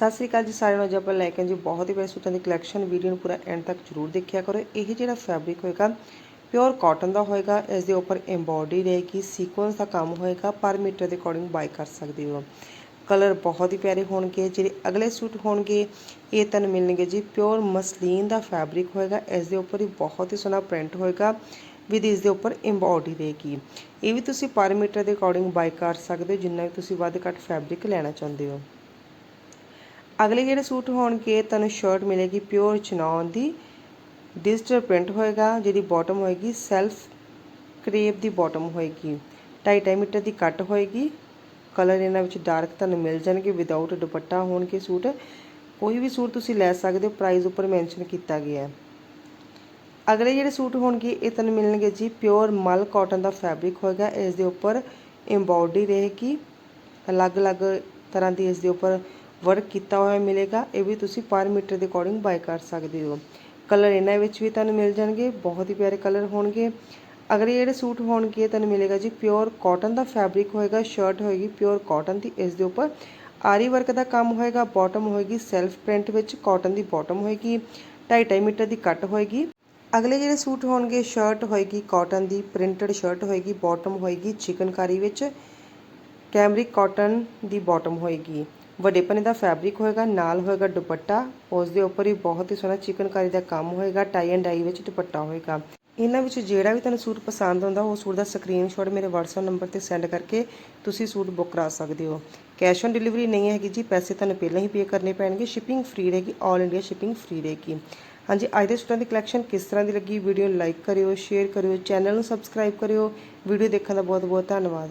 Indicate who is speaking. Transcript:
Speaker 1: ਸਤਿ ਸ੍ਰੀ ਅਕਾਲ ਜੀ ਸਾਰਿਆਂ ਨੂੰ, ਅੱਜ ਆਪਾਂ ਲੈ ਕੇ ਜੀ ਬਹੁਤ ਹੀ ਪਿਆਰੇ ਸੂਟਾਂ ਦੀ ਕਲੈਕਸ਼ਨ ਵੀਡੀਓ ਨੂੰ ਪੂਰਾ ਐਂਡ ਤੱਕ ਜਰੂਰ ਦੇਖਿਆ ਕਰੋ। ਇਹ ਜਿਹੜਾ ਫੈਬਰਿਕ ਹੋਏਗਾ ਪਿਓਰ ਕਾਟਨ ਦਾ ਹੋਏਗਾ, ਇਸ ਦੇ ਉੱਪਰ ਐਮਬੋਡੀ ਰਹੇਗੀ ਸੀਕੁਐਂਸ ਦਾ ਕੰਮ ਹੋਏਗਾ, ਪਰ ਮੀਟਰ ਦੇ ਅਕੋਰਡਿੰਗ ਬਾਈ ਕਰ ਸਕਦੇ ਹੋ। ਕਲਰ ਬਹੁਤ ਹੀ ਪਿਆਰੇ ਹੋਣਗੇ, ਜਿਹੜੇ ਅਗਲੇ ਸੂਟ ਹੋਣਗੇ, ਇਹ ਤੁਹਾਨੂੰ ਮਿਲਣਗੇ ਜੀ। ਪਿਓਰ ਮਸਲੀਨ ਦਾ ਫੈਬਰਿਕ ਹੋਏਗਾ, ਇਸ ਦੇ ਉੱਪਰ ਹੀ ਬਹੁਤ ਹੀ ਸੋਹਣਾ ਪ੍ਰਿੰਟ ਹੋਏਗਾ, ਵਿਦ ਇਸ ਦੇ ਉੱਪਰ ਐਮਬੋਡੀ ਰਹੇਗੀ। ਇਹ ਵੀ ਤੁਸੀਂ ਪਰ ਮੀਟਰ ਦੇ ਅਕੋਰਡਿੰਗ ਬਾਈ ਕਰ ਸਕਦੇ ਹੋ, ਜਿੰਨਾ ਵੀ ਤੁਸੀਂ ਵੱਧ ਘੱਟ ਫੈਬਰਿਕ ਲੈਣਾ ਚਾਹੁੰਦੇ ਹੋ। ਅਗਲੇ ਜਿਹੜੇ ਸੂਟ ਹੋਣਗੇ, ਤੁਹਾਨੂੰ ਸ਼ਰਟ ਮਿਲੇਗੀ ਪਿਓਰ ਚਨੌਨ ਦੀ। ਡਿਜੀਟਲ ਪ੍ਰਿੰਟ ਹੋਏਗਾ, ਜਿਹਦੀ ਬਾਟਮ ਹੋਏਗੀ ਸੈਲਫ ਕਰੇਪ ਦੀ ਬਾਟਮ ਹੋਏਗੀ। 2.5 ਮੀਟਰ ਦੀ ਕੱਟ ਹੋਏਗੀ। ਕਲਰ ਇਹਨਾਂ ਵਿੱਚ ਡਾਰਕ ਤੁਹਾਨੂੰ ਮਿਲ ਜਾਣਗੇ ਵਿਦਆਊਟ ਦੁਪੱਟਾ ਹੋਣਗੇ ਸੂਟ। ਕੋਈ ਵੀ ਸੂਟ ਤੁਸੀਂ ਲੈ ਸਕਦੇ ਹੋ ਪ੍ਰਾਈਸ ਉੱਪਰ ਮੈਂਸ਼ਨ ਕੀਤਾ ਗਿਆ ਹੈ। ਅਗਲੇ ਜਿਹੜੇ ਸੂਟ ਹੋਣਗੇ, ਇਹ ਤੁਹਾਨੂੰ ਮਿਲਣਗੇ ਜੀ ਪਿਓਰ ਮਲ ਕਾਟਨ ਦਾ ਫੈਬਰਿਕ ਹੋਏਗਾ, ਇਸ ਦੇ ਉੱਪਰ ਐਮਬੋਡੀ ਰਹੇਗੀ। ਅਲੱਗ-ਅਲੱਗ ਤਰ੍ਹਾਂ ਦੀ ਇਸ ਦੇ ਉੱਪਰ ਵਰਕ ਕੀਤਾ ਹੋਇਆ ਮਿਲੇਗਾ, ਇਹ ਵੀ ਤੁਸੀਂ ਪਰ ਮੀਟਰ ਦੇ ਅਕੋਰਡਿੰਗ ਬਾਈ ਕਰ ਸਕਦੇ ਹੋ। ਕਲਰ ਇਹਨਾਂ ਵਿੱਚ ਵੀ ਤੁਹਾਨੂੰ ਮਿਲ ਜਾਣਗੇ, ਬਹੁਤ ਹੀ ਪਿਆਰੇ ਕਲਰ ਹੋਣਗੇ। ਅਗਲੇ ਜਿਹੜੇ ਸੂਟ ਹੋਣਗੇ, ਤੁਹਾਨੂੰ ਮਿਲੇਗਾ ਜੀ ਪਿਓਰ ਕਾਟਨ ਦਾ ਫੈਬਰਿਕ ਹੋਏਗਾ ਸ਼ਰਟ ਹੋਏਗੀ ਪਿਓਰ ਕਾਟਨ ਦੀ, ਇਸ ਦੇ ਉੱਪਰ ਆਰੀ ਵਰਕ ਦਾ ਕੰਮ ਹੋਏਗਾ ਬਾਟਮ ਹੋਏਗੀ ਸੈਲਫ ਪ੍ਰਿੰਟ ਵਿੱਚ ਕਾਟਨ ਦੀ ਬਾਟਮ ਹੋਏਗੀ 2.5 ਮੀਟਰ ਦੀ ਕੱਟ ਹੋਏਗੀ। ਅਗਲੇ ਜਿਹੜੇ ਸੂਟ ਹੋਣਗੇ ਸ਼ਰਟ ਹੋਏਗੀ ਕਾਟਨ ਦੀ ਪ੍ਰਿੰਟਡ ਸ਼ਰਟ ਹੋਏਗੀ ਬਾਟਮ ਹੋਏਗੀ ਚਿਕਨਕਾਰੀ ਵਿੱਚ ਕੈਮਰਿਕ ਕਾਟਨ ਦੀ ਬਾਟਮ ਹੋਏਗੀ। ਵੱਡੇ ਪਨੇ ਦਾ ਫੈਬਰਿਕ ਹੋਏਗਾ, ਨਾਲ ਹੋਏਗਾ ਦੁਪੱਟਾ। ਉਸ ਦੇ ਉੱਪਰ ਹੀ ਬਹੁਤ ਹੀ ਸੋਹਣਾ ਚਿਕਨਕਾਰੀ ਦਾ ਕੰਮ ਹੋਏਗਾ ਟਾਈ ਐਂਡ ਡਾਈ ਵਿੱਚ ਦੁਪੱਟਾ ਹੋਏਗਾ। ਇਹਨਾਂ ਵਿੱਚ ਜਿਹੜਾ ਵੀ ਤੁਹਾਨੂੰ ਸੂਟ ਪਸੰਦ ਆਉਂਦਾ, ਉਹ ਸੂਟ ਦਾ ਸਕਰੀਨਸ਼ਾਟ ਮੇਰੇ WhatsApp ਨੰਬਰ ਤੇ ਸੈਂਡ ਕਰਕੇ ਤੁਸੀਂ ਸੂਟ ਬੁੱਕ ਕਰਾ ਸਕਦੇ ਹੋ। ਕੈਸ਼ ਔਨ ਡਿਲੀਵਰੀ ਨਹੀਂ ਹੈਗੀ ਜੀ, ਪੈਸੇ ਤੁਹਾਨੂੰ ਪਹਿਲਾਂ ਹੀ ਪੇ ਕਰਨੇ ਪੈਣਗੇ। ਸ਼ਿਪਿੰਗ ਫ੍ਰੀ ਰਹੇਗੀ 올 ਇੰਡੀਆ ਸ਼ਿਪਿੰਗ ਫ੍ਰੀ ਰਹੇਗੀ। ਹਾਂਜੀ, ਅੱਜ ਦੇ ਸੂਟਾਂ ਦੀ ਕਲੈਕਸ਼ਨ ਕਿਸ ਤਰ੍ਹਾਂ ਦੀ ਲੱਗੀ? ਵੀਡੀਓ ਨੂੰ ਲਾਈਕ ਕਰਿਓ ਸ਼ੇਅਰ ਕਰਿਓ ਚੈਨਲ ਨੂੰ ਸਬਸਕ੍ਰਾਈਬ ਕਰਿਓ। ਵੀਡੀਓ ਦੇਖਣ ਦਾ ਬਹੁਤ ਬਹੁਤ ਧੰਨਵਾਦ।